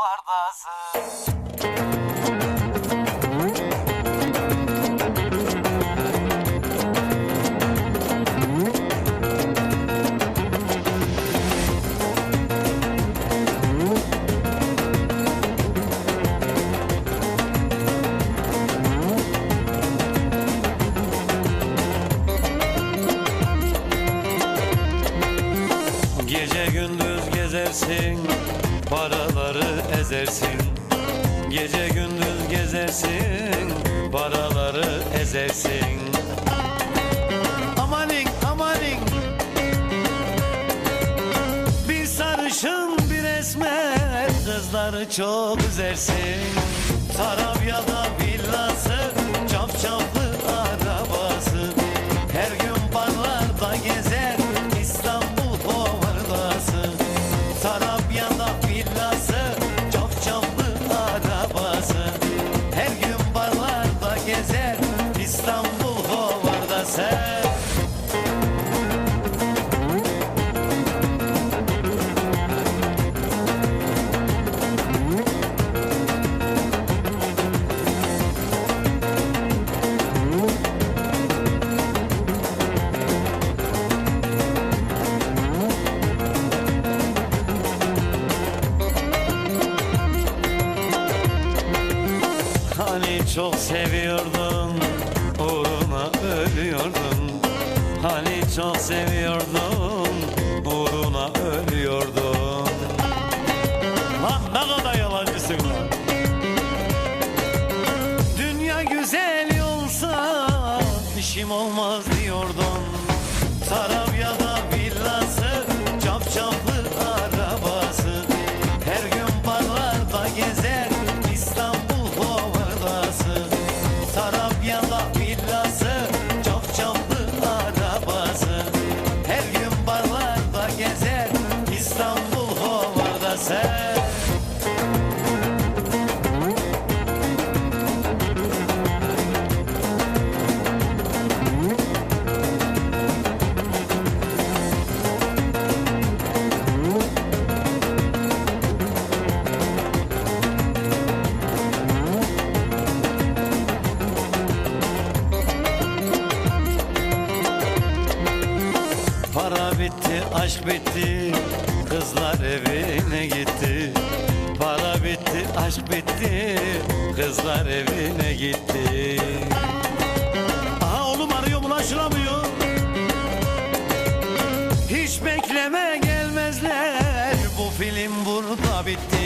hovardasın Gece gündüz gezersin Paraları ezersin Gece gündüz gezersin Paraları ezersin. Amanin amanin. Bir sarışın bir esmer Kızları çok üzersin. Tarabya'da villası Çapçaplı arabası çok seviyordun Uğruna ölüyordun. Hani çok seviyordun Uğruna ölüyordun. Lan ne kadar yalancısın lan. Dünya güzel olsa işim olmaz Para bitti, aşk bitti, kızlar evine gitti. Para bitti, aşk bitti, kızlar evine gitti. Aha oğlum arıyor ulaşılamıyor. Hiç bekleme gelmezler, bu film burada bitti.